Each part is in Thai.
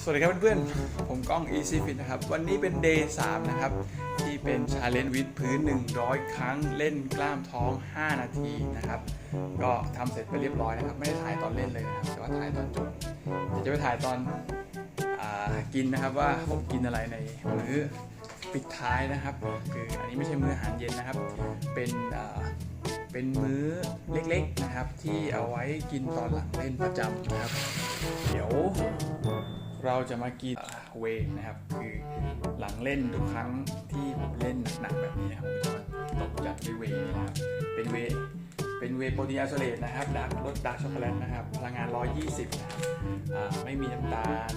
สวัสดีครับเพื่อนๆ ผมก้อง Easy Fit นะครับ วันนี้เป็น Day 3 นะครับ ที่เป็น Challenge วิดพื้น 100 ครั้งเล่นกล้ามท้อง 5 นาทีนะครับ ก็ทำเสร็จไปเรียบร้อยนะครับ ไม่ได้ถ่ายตอนเล่นเลยนะครับ แต่ว่าถ่ายตอนจบจะไปถ่ายตอนอกินนะครับว่าผมกินอะไรในมื้อปิดท้ายนะครับ คืออันนี้ไม่ใช่มื้ออาหารเย็นนะครับ เป็นเป็นมื้อเล็กๆนะครับ ที่เอาไว้กินตอนหลังเล่นประจำนะครับ เดี๋ยว เราจะมากินเวย์นะครับ คือหลังเล่นทุกครั้งที่ผมเล่นหนักๆแบบนี้นะครับผมจะมาตบจัดด้วยเวนะครับ เป็นเวเป็นเวโปรตีนอโซเลตนะครับดาร์กรสดาร์กช็อกโกแลตนะครับ พลังงาน 120 นะครับไม่มีน้ำตาล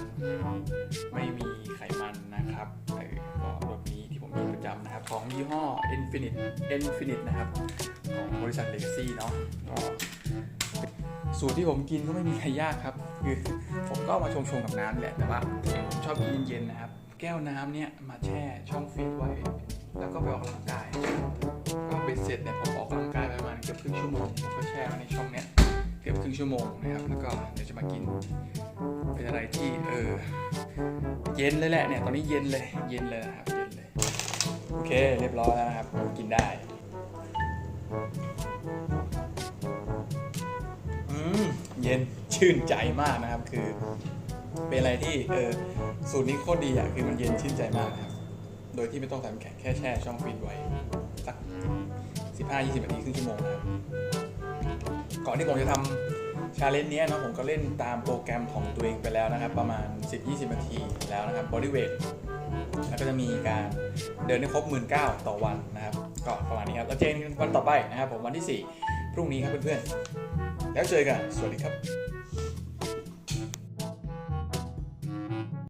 ไม่มีไขมันนะครับก็รสนี้ที่ผมกินประจำนะครับ ของยี่ห้อ Infinite Infinite นะครับ ของบริษัท Legacy เนาะก็ สูตรที่ผมกินก็ไม่มีใครยากครับ คือผมก็มาชงชงๆกับน้ำแหละแต่ว่าผมชอบกินเย็นๆนะครับ แก้วน้ำเนี่ยมาแช่ช่องฟรีซไว้ แล้วก็ไปออกกำลังกาย ก็เบ็ดเสร็จเนี่ยผมออกกำลังกายปประมาณเกือบครึ่งชั่วโมงผมก็แช่ไว้ในช่องเนี้ยเกือบครึ่งชั่วโมงนะครับแล้วก็เดี๋ยวจะมากินเป็นอะไรที่เออเย็นเลยแหละเนี่ยตอนนี้เย็นเลยเย็นเลยนะครับเย็นเลยโอเค เรียบร้อยแล้วนะครับกินได้ ย็นชื่นใจมากนะครับ คือเป็นอะไรที่เออสูตรนี้โคตรดีอะคือมันเย็นชื่นใจมากครับ โดยที่ไม่ต้องใส่น้ำแข็งแค่แช่ช่องฟรีซไว้สัก 15-20นาทีครึ่งชั่วโมงนะครับก่อนที่ผมจะทำชาเลนจ์นี้นะผมก็เล่นตามโปรแกรมของตัวเองไปแล้วนะครับ ประมาณ 10-20นาทีแล้วนะครับ body weight แล้วก็จะมีการเดินให้ครบ 1 9 0 0 0ต่อวันนะครับ ก็ประมาณนี้ครับแล้วเจนวันต่อไปนะครับผมวันที่ 4 พรุ่งนี้ครับเพื่อนๆ แล้วเจอกัน สวัสดีครับ